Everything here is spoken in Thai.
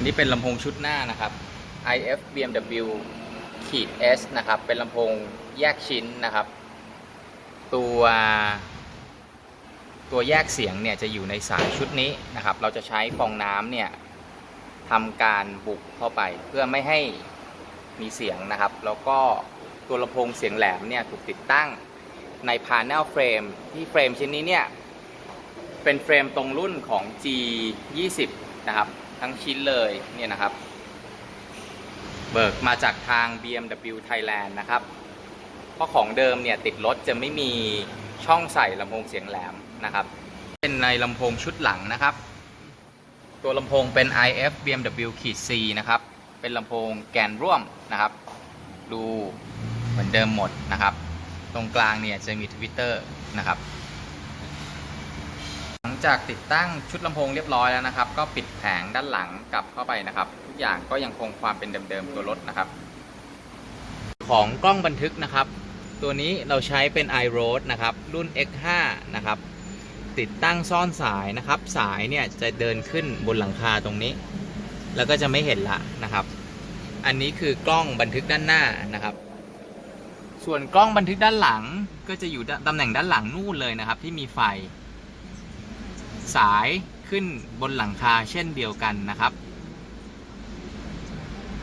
อันนี้เป็นลำโพงชุดหน้านะครับ IF BMW ขีด S นะครับ เป็นลำโพงแยกชิ้นนะครับ ตัวตัวแยกเสียงเนี่ยจะอยู่ในสายชุดนี้นะครับ เราจะใช้ฟองน้ำเนี่ยทำการบุกเข้าไปเพื่อไม่ให้มีเสียงนะครับ แล้วก็ตัวลำโพงเสียงแหลมเนี่ยถูกติดตั้งในพา n e l เฟรมที่เฟรมชิ้นนี้เนี่ยเป็นเฟรมตรงรุ่นของ G20 นะครับ ทั้งชิ้นเลยเนี่ยนะครับ เบิกมาจากทาง BMW Thailand นะครับ เพราะของเดิมเนี่ยติดรถจะไม่มีช่องใส่ลำโพงเสียงแหลมนะครับ เป็นในลำโพงชุดหลังนะครับ ตัวลำโพงเป็น IF BMW ขีด C นะครับ เป็นลำโพงแกนร่วมนะครับ ดูเหมือนเดิมหมดนะครับ ตรงกลางเนี่ยจะมีทวิตเตอร์นะครับห ลังจากติดตั้งชุดลำโพงเรียบร้อยแล้วนะครับ ก็ปิดแผงด้านหลังกลับเข้าไปนะครับ ทุกอย่างก็ยังคงความเป็นเดิมๆตัวรถนะครับ ของกล้องบันทึกนะครับ ตัวนี้เราใช้เป็น iRoad นะครับ รุ่น X5 นะครับ ติดตั้งซ่อนสายนะครับ สายเนี่ยจะเดินขึ้นบนหลังคาตรงนี้ แล้วก็จะไม่เห็นละนะครับ อันนี้คือกล้องบันทึกด้านหน้านะครับส่วนกล้องบันทึกด้านหลังก็จะอยู่ตำแหน่งด้านหลังนู่นเลยนะครับ ที่มีไฟ สายขึ้นบนหลังคาเช่นเดียวกันนะครับ